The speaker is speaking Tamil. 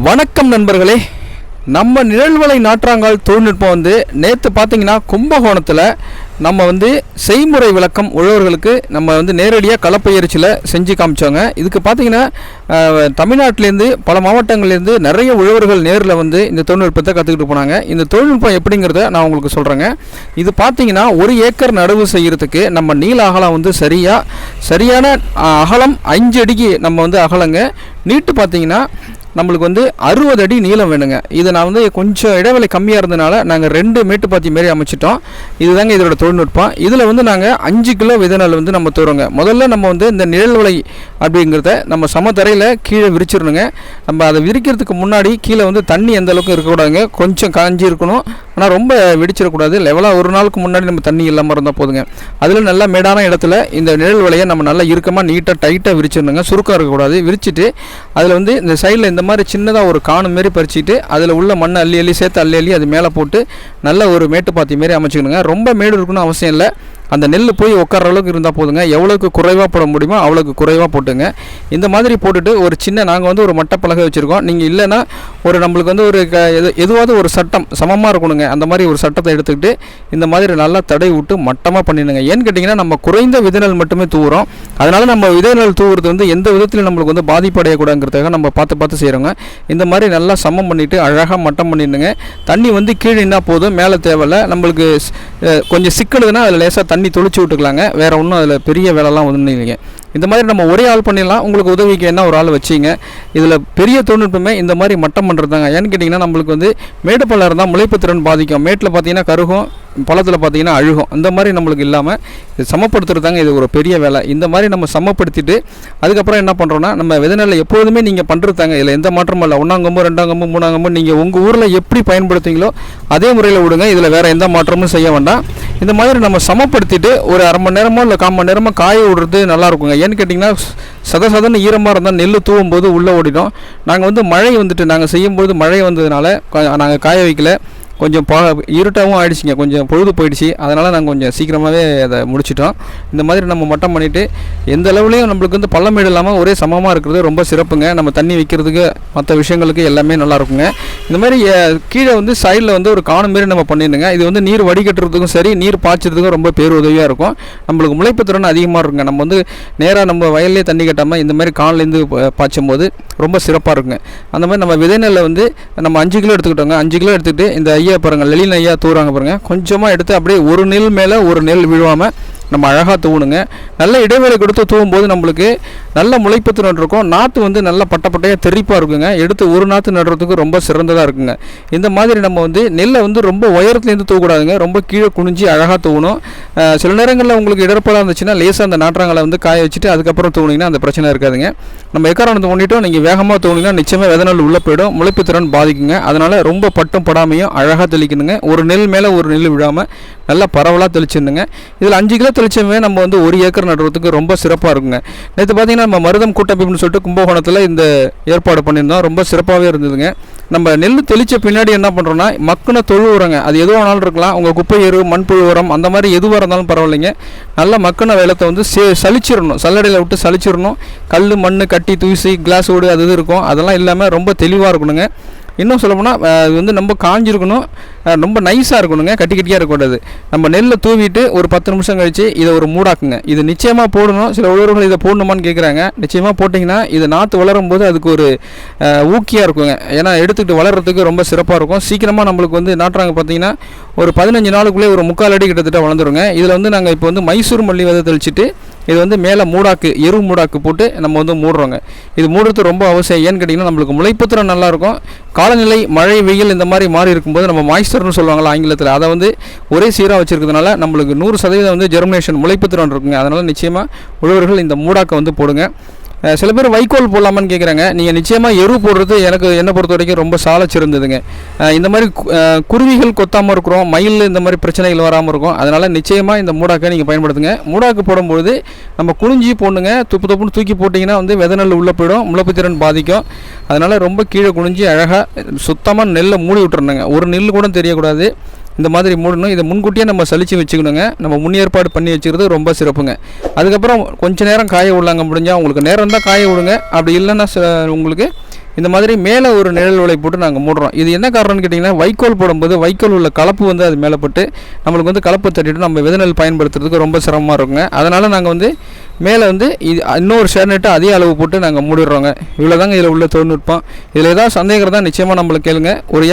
வணக்கம் நண்பர்களே. நம்ம நிழல்வலை நாற்றாங்கால் தொழில்நுட்பம் வந்து நேற்று பார்த்தீங்கன்னா கும்பகோணத்தில் நம்ம வந்து செய்முறை விளக்கம் உழவர்களுக்கு நம்ம வந்து நேரடியாக களப்பயிற்சியில் செஞ்சு காமிச்சோங்க இதுக்கு பார்த்தீங்கன்னா தமிழ்நாட்டிலேருந்து பல மாவட்டங்கள்லேருந்து நிறைய உழவர்கள் நேரில் வந்து இந்த தொழில்நுட்பத்தை கற்றுக்கிட்டு போனாங்க. இந்த தொழில்நுட்பம் எப்படிங்கிறத நான் உங்களுக்கு சொல்கிறேங்க இது பார்த்தீங்கன்னா ஒரு ஏக்கர் நடவு செய்கிறதுக்கு நம்ம நீள அகலம் வந்து சரியாக சரியான அகலம் அஞ்சு அடிக்கு நம்ம வந்து அகலங்க. நீட்டு பார்த்தீங்கன்னா நம்மளுக்கு வந்து அறுபது அடி நீளம் வேணுங்க. இது நான் வந்து கொஞ்சம் இடைவெளி கம்மியாக இருந்தனால நாங்கள் ரெண்டு மேட்டுப்பாத்தி மாரி அமைச்சிட்டோம். இதுதாங்க இதோட தொழில்நுட்பம். இதில் வந்து நாங்கள் அஞ்சு கிலோ விதநெல் வந்து நம்ம தருவோங்க முதல்ல நம்ம வந்து இந்த நிழல் வலை அப்படிங்கிறத நம்ம சமதரையில் கீழே விரிச்சிடணுங்க. நம்ம அதை விரிக்கிறதுக்கு முன்னாடி கீழே வந்து தண்ணி எந்த அளவுக்கு இருக்கக்கூடாதுங்க. கொஞ்சம் காஞ்சி இருக்கணும் ஆனால் ரொம்ப வெடிச்சிடக்கூடாது. லெவலாக ஒரு நாளுக்கு முன்னாடி நம்ம தண்ணி இல்லாமல் இருந்தால் போதுங்க. அதில் நல்லா மேடான இடத்துல இந்த நிழல் வலையை நம்ம நல்லா இறுக்கமாக நீட்டாக டைட்டாக விரிச்சிடணுங்க. சுருக்காக இருக்கக்கூடாது. விரிச்சிட்டு அதில் வந்து இந்த சைடில் இந்த மாதிரி சின்னதாக ஒரு காணு மாரி பறிச்சிட்டு அதில் உள்ள மண்ணை அள்ளி அள்ளி சேர்த்து அள்ளி அள்ளி அது மேலே போட்டு நல்ல ஒரு மேட்டுப்பாத்தி மாரி அமைச்சிக்கணுங்க. ரொம்ப மேடு இருக்கணும்னு அவசியம் இல்லை. அந்த நெல் போய் உட்கார அளவுக்கு இருந்தால் போதுங்க. எவ்வளோக்கு குறைவாக போட முடியுமோ அவ்வளோக்கு குறைவாக போட்டுங்க. இந்த மாதிரி போட்டுட்டு ஒரு சின்ன நாங்கள் வந்து ஒரு மட்டப்பலகை வச்சுருக்கோம். நீங்கள் இல்லைன்னா ஒரு நம்மளுக்கு வந்து ஒரு க எது எதுவாவது ஒரு சட்டம் சமமாக இருக்கணுங்க. அந்த மாதிரி ஒரு சட்டத்தை எடுத்துக்கிட்டு இந்த மாதிரி நல்லா தடை விட்டு மட்டமாக பண்ணிடுங்க. ஏன்னு கேட்டிங்கன்னா நம்ம குறைந்த விதைநெல் மட்டுமே தூவுறோம். அதனால் நம்ம விதைநெல் தூவுறது வந்து எந்த விதத்தில் நம்மளுக்கு வந்து பாதிப்படையக்கூடாதுங்கிறதுக்காக நம்ம பார்த்து பார்த்து செய்கிறோங்க இந்த மாதிரி நல்லா சமம் பண்ணிவிட்டு அழகாக மட்டம் பண்ணிடுங்க. தண்ணி வந்து கீழே நின்னா போதும் மேலே தேவையில்லை. நம்மளுக்கு கொஞ்சம் சிக்கலுதுன்னா அதில் லேசாக தண்ணி தொளிச்சு விட்டுக்கலாங்க. வேறு ஒன்றும் அதில் பெரிய வேலைலாம் ஒன்றும் இல்லைங்க. இந்த மாதிரி நம்ம ஒரே ஆள் பண்ணிடலாம். உங்களுக்கு உதவிக்கு என்ன ஒரு ஆள் வச்சிங்க? இதில் பெரிய தொழில்நுட்பமே இந்த மாதிரி மட்டம் பண்ணுறது தாங்க ஏன்னு கேட்டிங்கன்னா நம்மளுக்கு வந்து மேடு பள்ளம் இருந்தால் முளைப்பு திறன் பாதிக்கும். மேட்டில் பார்த்தீங்கன்னா கருகும் பழத்தில் பார்த்தீங்கன்னா அழுகும். இந்த மாதிரி நம்மளுக்கு இல்லாமல் இது சமப்படுத்துறதாங்க இது ஒரு பெரிய வேலை. இந்த மாதிரி நம்ம சமப்படுத்திட்டு அதுக்கப்புறம் என்ன பண்ணுறோன்னா நம்ம விதநெல்லை எப்போதுமே நீங்கள் பண்ணுறதாங்க இதில் எந்த மாற்றமும் இல்லை. ஒன்றாங்கம்பு ரெண்டாங்கம்பு மூணாங்கம்பு நீங்கள் உங்கள் ஊரில் எப்படி பயன்படுத்துவீங்களோ அதே முறையில் விடுங்க. இதில் வேறு எந்த மாற்றமும் செய்ய வேண்டாம். இந்த மாதிரி நம்ம சமப்படுத்திட்டு ஒரு அரை மணி நேரமோ இல்லை கால் மணி நேரமோ காய விடுறது நல்லாயிருக்குங்க ஏன்னு கேட்டிங்கன்னா சத சதன ஈரமாக இருந்தால் நெல் தூவும் போது உள்ளே ஓடிடும். நாங்கள் வந்து மழை வந்துட்டு நாங்கள் செய்யும்போது மழை வந்ததுனால நாங்கள் காய வைக்கல. கொஞ்சம் பா இருட்டாகவும் ஆயிடுச்சுங்க. கொஞ்சம் பொழுது போயிடுச்சு. அதனால் நாங்கள் கொஞ்சம் சீக்கிரமாகவே அதை முடிச்சிட்டோம். இந்த மாதிரி நம்ம மட்டம் பண்ணிவிட்டு எந்த அளவுலேயும் நம்மளுக்கு வந்து பள்ளமேடு இல்லாமல் ஒரே சமமாக இருக்கிறது ரொம்ப சிறப்புங்க. நம்ம தண்ணி வைக்கிறதுக்கு மற்ற விஷயங்களுக்கு எல்லாமே நல்லா இருக்குங்க. இந்த மாதிரி கீழே வந்து சைடில் வந்து ஒரு காணும் மாரி நம்ம பண்ணிடுங்க இது வந்து நீர் வடிகட்டுறதுக்கும் சரி நீர் பாய்ச்சறதுக்கும் ரொம்ப பேருதவியாக இருக்கும். நம்மளுக்கு முளைப்பு திறன் அதிகமாக இருக்குங்க. நம்ம வந்து நேராக நம்ம வயல்லே தண்ணி கட்டாமல் இந்த மாதிரி கான்லேருந்து பாய்ச்சும் போது ரொம்ப சிறப்பாக இருக்குங்க. அந்த மாதிரி நம்ம விதைநெல்லை வந்து நம்ம அஞ்சு கிலோ எடுத்துக்கிட்டோங்க. அஞ்சு கிலோ எடுத்துகிட்டு இந்த ஐயா பாருங்கள் லெலின் ஐயா தூறாங்க பாருங்கள் கொஞ்சமாக எடுத்து அப்படியே ஒரு நெல் மேலே ஒரு நெல் விழுவாமல் நம்ம அழகாக தூவணுங்க. நல்ல இடைவேளை கொடுத்து தூவும் போது நம்மளுக்கு நல்ல முளைப்பு திறன் இருக்கும். நாற்று வந்து நல்லா பட்டப்பட்டையாக தெறிப்பாக இருக்குங்க. எடுத்து ஒரு நாற்று நடுறதுக்கு ரொம்ப சிறந்ததாக இருக்குங்க. இந்த மாதிரி நம்ம வந்து நெல்லை வந்து ரொம்ப உயரத்துலேருந்து தூக்கூடாதுங்க ரொம்ப கீழே குனிஞ்சு அழகாக தூவணும். சில நேரங்களில் உங்களுக்கு இடர்பாடாக இருந்துச்சுன்னா லேசாக அந்த நாற்றாங்களை வந்து காய வச்சுட்டு அதுக்கப்புறம் தூணிங்கன்னா அந்த பிரச்சனை இருக்காதுங்க. நம்ம எக்காரணத்தை தோண்டிட்டோம் நீங்கள் வேகமாக தூணிங்கன்னா நிச்சயமாக விதநெல் உள்ளே போயிடும். முளைப்பு திறன் பாதிக்குங்க. அதனால் ரொம்ப பட்டும் படாமையும் அழகாக தெளிக்கணுங்க. ஒரு நெல் மேலே ஒரு நெல் விழாமல் நல்லா பரவலாக தெளிச்சிருந்துங்க இதில் அஞ்சு கிலோ தெளிச்சமே நம்ம வந்து ஒரு ஏக்கர் நடுறதுக்கு ரொம்ப சிறப்பாக இருக்குங்க. நேற்று பார்த்தீங்கன்னா நம்ம மருதம் கூட்டமைப்புன்னு சொல்லிட்டு கும்பகோணத்தில் இந்த ஏற்பாடு பண்ணியிருந்தோம். ரொம்ப சிறப்பாகவே இருந்ததுங்க. நம்ம நெல் தெளித்த பின்னாடி என்ன பண்ணுறோன்னா மக்குன தொழு உரங்க. அது எது வேணாலும் இருக்கலாம். உங்கள் குப்பை எரு மண்புழு உரம் அந்த மாதிரி எதுவாக இருந்தாலும் பரவாயில்லைங்க. நல்ல மக்குன வேலத்தை வந்து சே சளிச்சிடணும் சல்லடையில் விட்டு சளிச்சிடணும் கல் மண் கட்டி தூசி கிளாஸ் ஓடு அது இது இருக்கும். அதெல்லாம் இல்லாமல் ரொம்ப தெளிவாக இருக்கணுங்க. இன்னும் சொல்லப்போனால் அது வந்து ரொம்ப காஞ்சிருக்கணும். ரொம்ப நைஸாக இருக்கணுங்க கட்டி கட்டியாக இருக்கக்கூடாது. நம்ம நெல்லை தூவிட்டு ஒரு பத்து நிமிஷம் கழித்து இதை ஒரு மூடாக்குங்க. இது நிச்சயமாக போடணும். சில உழவர்கள் இதை போடணுமான்னு கேட்குறாங்க நிச்சயமாக போட்டிங்கன்னா இது நாற்று வளரும் போது அதுக்கு ஒரு ஊக்கியாக இருக்குங்க. ஏன்னா எடுத்துக்கிட்டு வளர்கிறதுக்கு ரொம்ப சிறப்பாக இருக்கும். சீக்கிரமாக நம்மளுக்கு வந்து நாட்டுறாங்க பார்த்தீங்கன்னா ஒரு பதினஞ்சு நாளுக்குள்ளே ஒரு முக்கால் அடி கிட்டத்தட்ட வளர்ந்துருங்க. இதில் வந்து நாங்கள் இப்போ வந்து மைசூர் மல்லி விதை தெளிச்சிட்டு இது வந்து மேலே மூடாக்கு எரு மூடாக்கு போட்டு நம்ம வந்து மூடுறோங்க. இது மூடுறது ரொம்ப அவசியம். ஏன்னு கேட்டிங்கன்னா நம்மளுக்கு முளைப்புத்திறன் நல்லாயிருக்கும் காலநிலை மழை வெயில் இந்த மாதிரி மாறி இருக்கும்போது நம்ம மாய்ஸ்டர்னு சொல்லுவாங்கள்ல ஆங்கிலத்தில் அதை வந்து ஒரே சீராக வச்சுருக்கிறதுனால நம்மளுக்கு நூறு சதவீதம் வந்து ஜெர்மினேஷன் முளைப்புத்திறன் இருக்குங்க. அதனால் நிச்சயமாக உழவர்கள் இந்த மூடாக்கை வந்து போடுங்க. சில பேர் வைக்கோல் போடலாமான்னு கேட்குறாங்க நீங்கள் நிச்சயமாக எரு போடுறது எனக்கு என்னை பொறுத்த வரைக்கும் ரொம்ப சாலச்சிருந்ததுங்க இந்த மாதிரி குருவிகள் கொத்தாமல் இருக்கிறோம் மயில் இந்த மாதிரி பிரச்சனைகள் வராமல் இருக்கும். அதனால் நிச்சயமாக இந்த மூடாக்கை நீங்கள் பயன்படுத்துங்க. மூடாக்கு போடும்போது நம்ம குனிஞ்சி போடணுங்க. துப்பு துப்புன்னு தூக்கி போட்டிங்கன்னா வந்து விதநெல் உள்ளே போயிடும். முளைப்புத்திறன் பாதிக்கும். அதனால் ரொம்ப கீழே குனிஞ்சு அழகாக சுத்தமாக நெல்லை மூடி விட்டுறணுங்க. ஒரு நெல் கூட தெரியக்கூடாது. இந்த மாதிரி மூடணும். இதை முன்கூட்டியே நம்ம சளிச்சு வச்சுக்கணுங்க. நம்ம முன்னேற்பாடு பண்ணி வச்சுக்கிறது ரொம்ப சிறப்புங்க. அதுக்கப்புறம் கொஞ்ச நேரம் காய விடலாங்க. முடிஞ்சால் உங்களுக்கு நேரம் தான் காய விடுங்க. அப்படி இல்லைன்னா ச- உங்களுக்கு இந்த மாதிரி மேலே ஒரு நிழல் உலை போட்டு நாங்கள் மூடுறோம். இது என்ன காரணம்னு கேட்டிங்கன்னா வைக்கோல் போடும்போது வைக்கோல் உள்ள கலப்பு வந்து அது மேலே போட்டு நம்மளுக்கு வந்து கலப்பு தட்டிட்டு நம்ம விதநெல் பயன்படுத்துறதுக்கு ரொம்ப சிரமமாக இருக்குங்க. அதனால் நாங்கள் வந்து மேலே வந்து இது இன்னொரு ஷேர்நெட்டு அதே அளவு போட்டு நாங்கள் மூடிடுறோங்க. இவ்வளோ தாங்க இதில் உள்ள தொழில்நுட்பம். இதில் ஏதாவது சந்தேகம் தான் நிச்சயமாக நம்மளுக்கு கேளுங்க. ஒரு